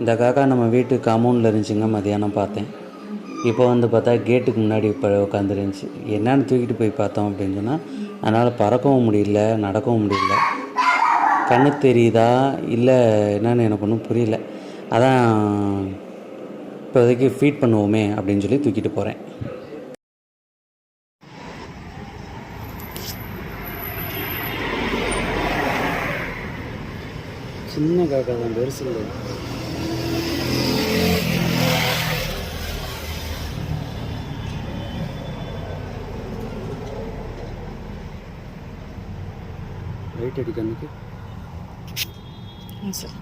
இந்த காக்கா நம்ம வீட்டு காம்பவுண்டில் இருந்துச்சுங்க மதியானம் பார்த்தேன். இப்போ வந்து பார்த்தா கேட்டுக்கு முன்னாடி இப்போ உட்காந்துருந்துச்சு. என்னென்னு தூக்கிட்டு போய் பார்த்தோம் அப்படின்னு சொன்னால் அதனால் பறக்கவும் முடியல நடக்கவும் முடியல. கண்ணு தெரியுதா? இல்லை என்னென்னு எனக்கு ஒன்றும் புரியல. அதான் இப்போதைக்கு ஃபீட் பண்ணுவோமே அப்படின்னு சொல்லி தூக்கிட்டு போகிறேன் சின்ன காக்கா தான் பெருசு இல்லை. லைட் அடி கண்ணுக்கு ம் சார்.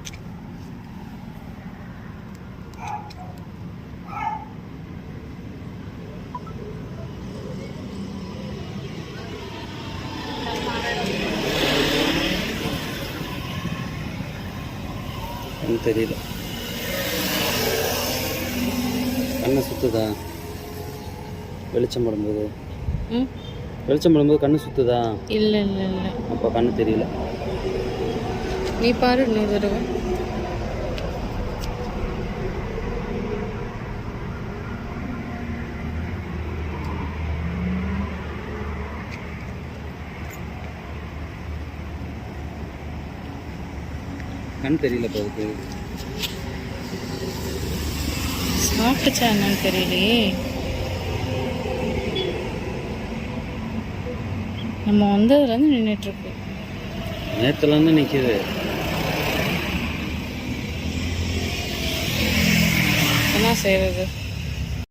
தெரியல. கண்ணை சுத்துதா? வெளிச்சம் படும்போது. ம். வெளிச்சம் படும்போது கண்ணு சுத்துதா? இல்லை இல்லை இல்லை. அப்போ கண்ணு தெரியல. நீ பாரு இன்னொரு தடவை. கண் தெரியல அதுக்கு. சாப்பிட்டுச்சா என்னன்னு தெரியலையே. நம்ம வந்ததுலேருந்து நின்றுட்டுருக்கு நேற்றுலேருந்து நிற்கிது என்ன செய்யறது